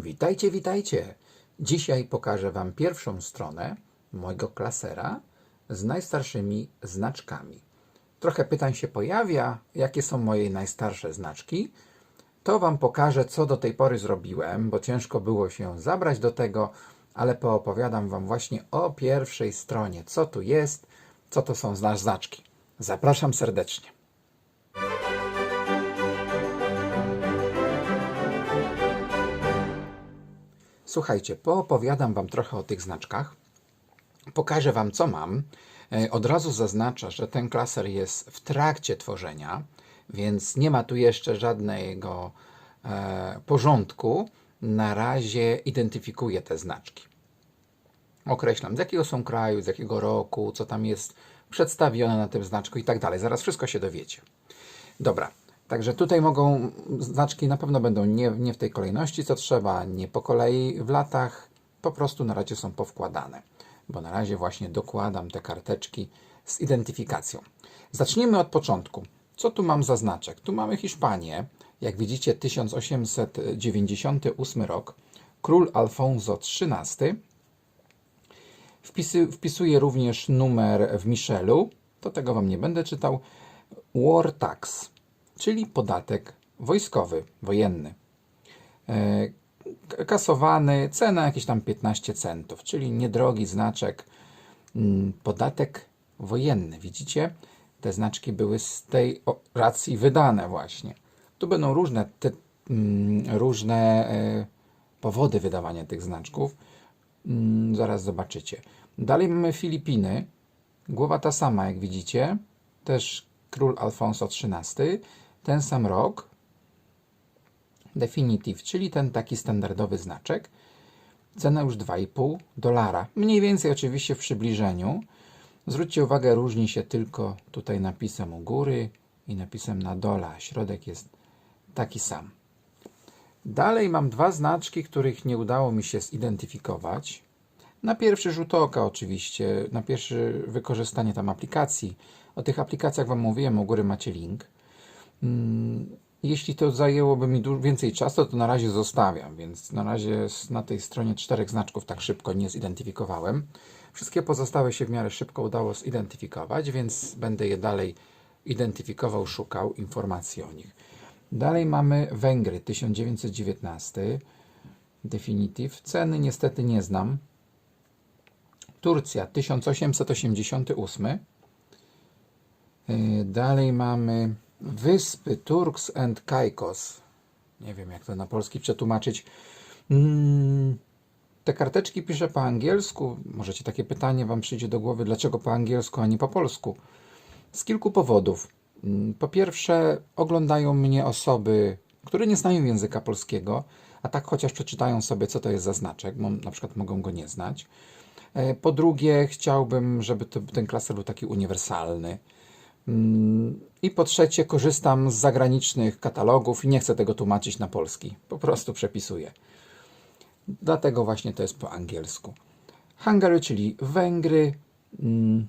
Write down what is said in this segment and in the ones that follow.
Witajcie, witajcie! Dzisiaj pokażę Wam pierwszą stronę mojego klasera z najstarszymi znaczkami. Trochę pytań się pojawia, jakie są moje najstarsze znaczki. To Wam pokażę, co do tej pory zrobiłem, bo ciężko było się zabrać do tego, ale poopowiadam Wam właśnie o pierwszej stronie, co tu jest, co to są znaczki. Zapraszam serdecznie. Słuchajcie, poopowiadam Wam trochę o tych znaczkach. Pokażę Wam, co mam. E, Od razu zaznaczę, że ten klaser jest w trakcie tworzenia, więc nie ma tu jeszcze żadnego e, porządku. Na razie identyfikuję te znaczki. Określam, z jakiego są kraju, z jakiego roku, co tam jest przedstawione na tym znaczku i tak dalej. Zaraz wszystko się dowiecie. Dobra, także tutaj mogą, znaczki na pewno będą nie, nie w tej kolejności, co trzeba, nie po kolei w latach, po prostu na razie są powkładane, bo na razie właśnie dokładam te karteczki z identyfikacją. Zacznijmy od początku. Co tu mam za znaczek? Tu mamy Hiszpanię, jak widzicie 1898 rok, król Alfonso XIII, Wpisy, wpisuję również numer w Michelu, to tego Wam nie będę czytał. War tax, czyli podatek wojskowy, wojenny. E, kasowany, cena jakieś tam 15 centów, czyli niedrogi znaczek, mm, podatek wojenny. Widzicie? Te znaczki były z tej racji wydane właśnie. Tu będą różne, te, mm, różne e, powody wydawania tych znaczków. Mm, zaraz zobaczycie. Dalej mamy Filipiny. Głowa ta sama, jak widzicie. Też król Alfonso XIII. Ten sam rok. Definitive, czyli ten taki standardowy znaczek. Cena już 2,5 dolara. Mniej więcej oczywiście w przybliżeniu. Zwróćcie uwagę, różni się tylko tutaj napisem u góry i napisem na dole. Środek jest taki sam. Dalej mam dwa znaczki, których nie udało mi się zidentyfikować. Na pierwszy rzut oka oczywiście, na pierwsze wykorzystanie tam aplikacji. O tych aplikacjach Wam mówiłem, u góry macie link. Mm, Jeśli to zajęłoby mi więcej czasu, to na razie zostawiam, więc na razie na tej stronie czterech znaczków tak szybko nie zidentyfikowałem. Wszystkie pozostałe się w miarę szybko udało zidentyfikować, więc będę je dalej identyfikował, szukał informacji o nich. Dalej mamy Węgry 1919. Definitive. Ceny niestety nie znam. Turcja 1888. Yy, Dalej mamy Wyspy Turks and Caicos. Nie wiem, jak to na polski przetłumaczyć. Mm, Te karteczki piszę po angielsku. Możecie takie pytanie Wam przyjdzie do głowy, dlaczego po angielsku, a nie po polsku? Z kilku powodów. Mm, Po pierwsze, oglądają mnie osoby, które nie znają języka polskiego, a tak chociaż przeczytają sobie, co to jest za znaczek, bo na przykład mogą go nie znać. E, Po drugie, chciałbym, żeby to, ten klaser był taki uniwersalny. Mm, I po trzecie, korzystam z zagranicznych katalogów i nie chcę tego tłumaczyć na polski. Po prostu przepisuję. Dlatego właśnie to jest po angielsku. Hungary, czyli Węgry, mm,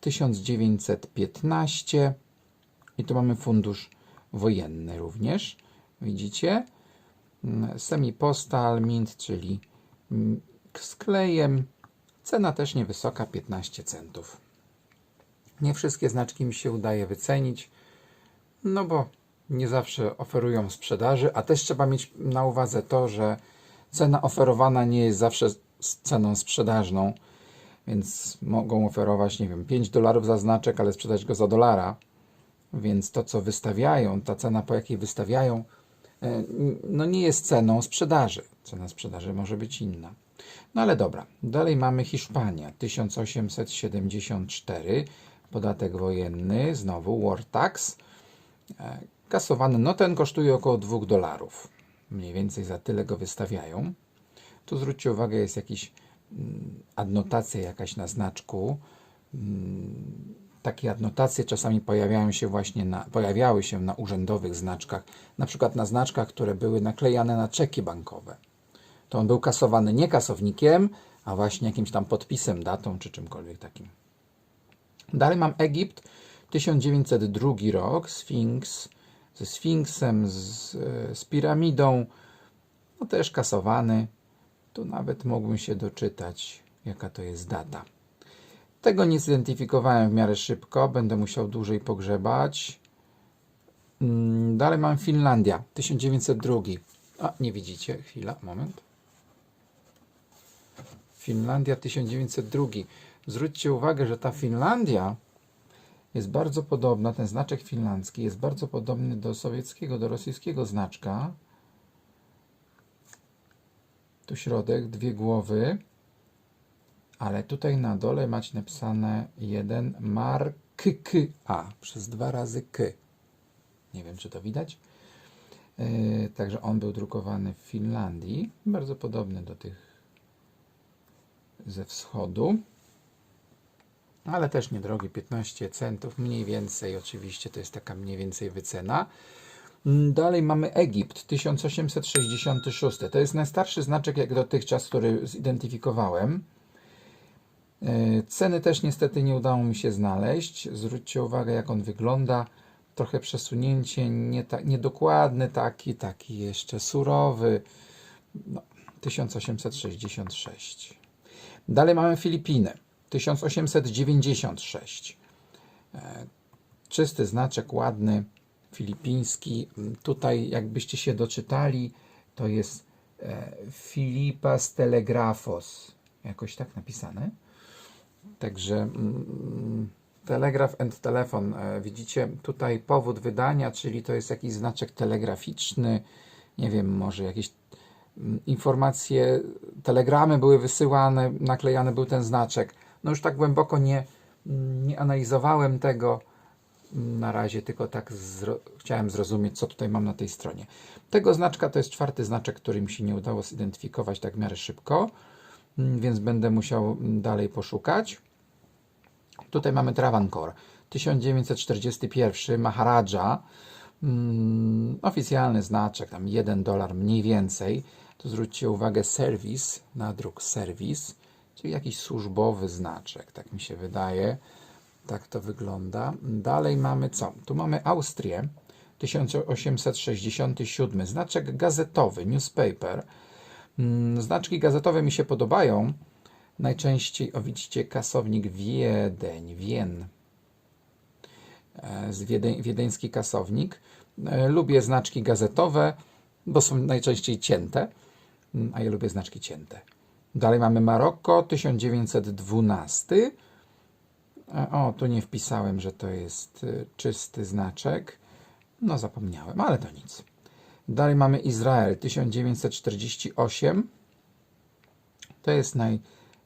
1915 i tu mamy fundusz wojenny również. Widzicie? Mm, Semi-postal mint, czyli mm, z klejem. Cena też niewysoka, 15 centów. Nie wszystkie znaczki mi się udaje wycenić, no bo nie zawsze oferują sprzedaży, a też trzeba mieć na uwadze to, że cena oferowana nie jest zawsze ceną sprzedażną, więc mogą oferować, nie wiem, 5 dolarów za znaczek, ale sprzedać go za dolara, więc to, co wystawiają, ta cena, po jakiej wystawiają, e, no nie jest ceną sprzedaży. Cena sprzedaży może być inna. No ale dobra, dalej mamy Hiszpania, 1874, podatek wojenny, znowu war tax, e, kasowany, no ten kosztuje około 2 dolarów. Mniej więcej za tyle go wystawiają. Tu zwróćcie uwagę, jest jakiś mm, adnotacja jakaś na znaczku. Mm, Takie adnotacje czasami pojawiają się właśnie na, pojawiały się na urzędowych znaczkach, na przykład na znaczkach, które były naklejane na czeki bankowe. To on był kasowany nie kasownikiem, a właśnie jakimś tam podpisem, datą czy czymkolwiek takim. Dalej mam Egipt, 1902 rok, Sfinks, ze Sfinksem, z, e, z piramidą. No też kasowany. Tu nawet mógłbym się doczytać, jaka to jest data. Tego nie zidentyfikowałem w miarę szybko, będę musiał dłużej pogrzebać. Mm, Dalej mam Finlandia, 1902. A, nie widzicie, chwila, moment. Finlandia 1902. Zwróćcie uwagę, że ta Finlandia jest bardzo podobna, ten znaczek finlandzki jest bardzo podobny do sowieckiego, do rosyjskiego znaczka. Tu środek, dwie głowy, ale tutaj na dole macie napisane jeden mark k a przez dwa razy k. Nie wiem, czy to widać. Yy, także on był drukowany w Finlandii, bardzo podobny do tych ze wschodu, ale też niedrogi, 15 centów, mniej więcej, oczywiście to jest taka mniej więcej wycena. Mm, Dalej mamy Egipt, 1866. To jest najstarszy znaczek jak dotychczas, który zidentyfikowałem. Yy, Ceny też niestety nie udało mi się znaleźć. Zwróćcie uwagę, jak on wygląda. Trochę przesunięcie, nie ta, niedokładny taki, taki jeszcze surowy. No, 1866. Dalej mamy Filipiny, 1896. E, Czysty znaczek, ładny, filipiński. Mm, Tutaj, jakbyście się doczytali, to jest e, Filipas Telegrafos. Jakoś tak napisane. Także mm, telegraf and telefon. E, Widzicie tutaj powód wydania, czyli to jest jakiś znaczek telegraficzny. Nie wiem, może jakieś mm, informacje, telegramy były wysyłane, naklejany był ten znaczek. No już tak głęboko nie, nie analizowałem tego. Na razie tylko tak zro chciałem zrozumieć, co tutaj mam na tej stronie. Tego znaczka to jest czwarty znaczek, który mi się nie udało zidentyfikować tak w miarę szybko, mm, więc będę musiał dalej poszukać. Tutaj mamy Travancore, 1941, Maharaja, mm, oficjalny znaczek, tam 1 dolar mniej więcej. Tu zwróćcie uwagę, serwis, nadruk serwis, czyli jakiś służbowy znaczek, tak mi się wydaje. Tak to wygląda. Dalej mamy co? Tu mamy Austrię, 1867, znaczek gazetowy, newspaper. Mm, Znaczki gazetowe mi się podobają. Najczęściej, o widzicie, kasownik Wiedeń, Wien, E, z Wiedeń, wiedeński kasownik. E, Lubię znaczki gazetowe, bo są najczęściej cięte, Mm, a ja lubię znaczki cięte. Dalej mamy Maroko, 1912. E, O, tu nie wpisałem, że to jest y, czysty znaczek. No, zapomniałem, ale to nic. Dalej mamy Izrael, 1948. To jest naj,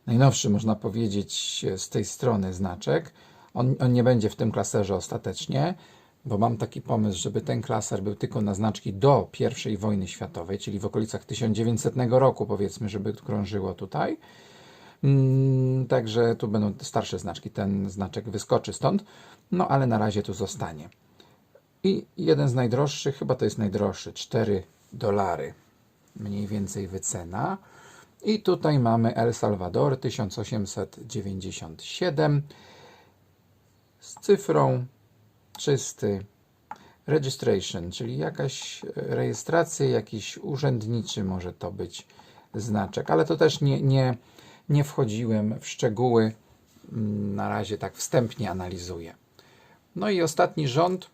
najnowszy, można powiedzieć, z tej strony znaczek. On, on nie będzie w tym klaserze ostatecznie, bo mam taki pomysł, żeby ten klaser był tylko na znaczki do I wojny światowej, czyli w okolicach 1900 roku, powiedzmy, żeby krążyło tutaj. Mm, Także tu będą starsze znaczki, ten znaczek wyskoczy stąd, no ale na razie tu zostanie. I jeden z najdroższych, chyba to jest najdroższy, 4 dolary mniej więcej wycena. I tutaj mamy El Salvador 1897 z cyfrą czysty registration, czyli jakaś rejestracja, jakiś urzędniczy może to być znaczek, ale to też nie, nie, nie wchodziłem w szczegóły. Mm, Na razie tak wstępnie analizuję. No i ostatni rząd.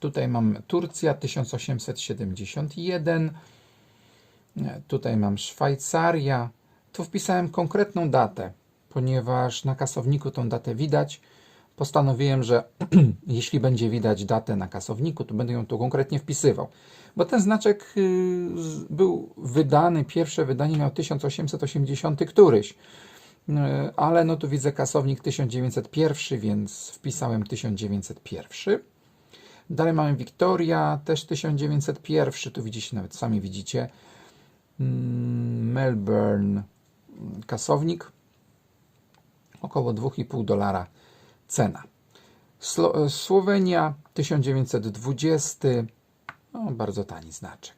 Tutaj mamy Turcja 1871. E, Tutaj mam Szwajcaria. Tu wpisałem konkretną datę, ponieważ na kasowniku tą datę widać. Postanowiłem, że jeśli będzie widać datę na kasowniku, to będę ją tu konkretnie wpisywał. Bo ten znaczek y, był wydany, pierwsze wydanie miał 1880 któryś. Y, Ale no tu widzę kasownik 1901, więc wpisałem 1901. Dalej mamy Victoria, też 1901, tu widzicie, nawet sami widzicie. Mm, Melbourne, kasownik, około 2,5 dolara cena. Slo- Słowenia 1920, no, bardzo tani znaczek.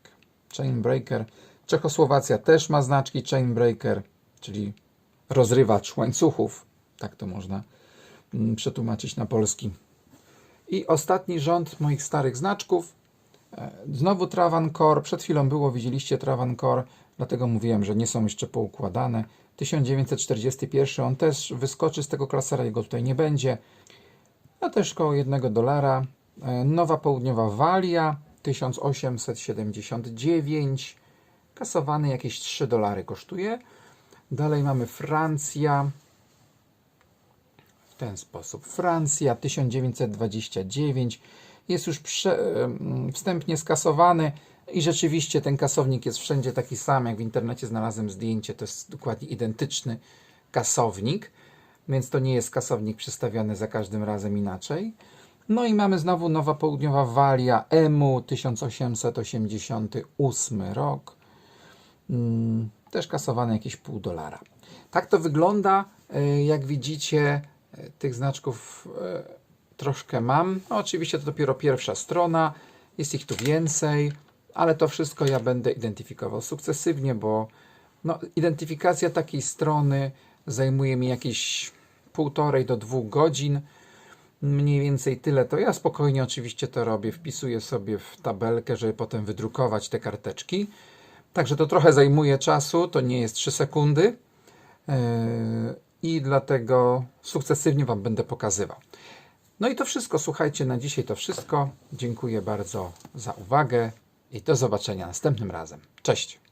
Chainbreaker. Czechosłowacja też ma znaczki Chainbreaker, czyli rozrywacz łańcuchów, tak to można mm, przetłumaczyć na polski. I ostatni rząd moich starych znaczków E, Znowu Travancore, przed chwilą było, widzieliście Travancore, dlatego mówiłem, że nie są jeszcze poukładane. 1941, on też wyskoczy z tego klasera, jego tutaj nie będzie. A też koło 1 dolara. E, Nowa Południowa Walia 1879. Kasowany jakieś 3 dolary kosztuje. Dalej mamy Francja. W ten sposób. Francja 1929 jest już prze, wstępnie skasowany i rzeczywiście ten kasownik jest wszędzie taki sam, jak w internecie znalazłem zdjęcie, to jest dokładnie identyczny kasownik, więc to nie jest kasownik przestawiony za każdym razem inaczej. No i mamy znowu Nowa Południowa Walia EMU 1888 rok. Mm, też kasowane jakieś pół dolara. Tak to wygląda. E, Jak widzicie, e, tych znaczków e, troszkę mam. No, oczywiście to dopiero pierwsza strona, jest ich tu więcej, ale to wszystko ja będę identyfikował sukcesywnie, bo no, identyfikacja takiej strony zajmuje mi jakieś półtorej do dwóch godzin. Mniej więcej tyle to ja spokojnie oczywiście to robię. Wpisuję sobie w tabelkę, żeby potem wydrukować te karteczki. Także to trochę zajmuje czasu, to nie jest 3 sekundy. Yy, I dlatego sukcesywnie Wam będę pokazywał. No i to wszystko, słuchajcie, na dzisiaj to wszystko. Dziękuję bardzo za uwagę i do zobaczenia następnym razem. Cześć!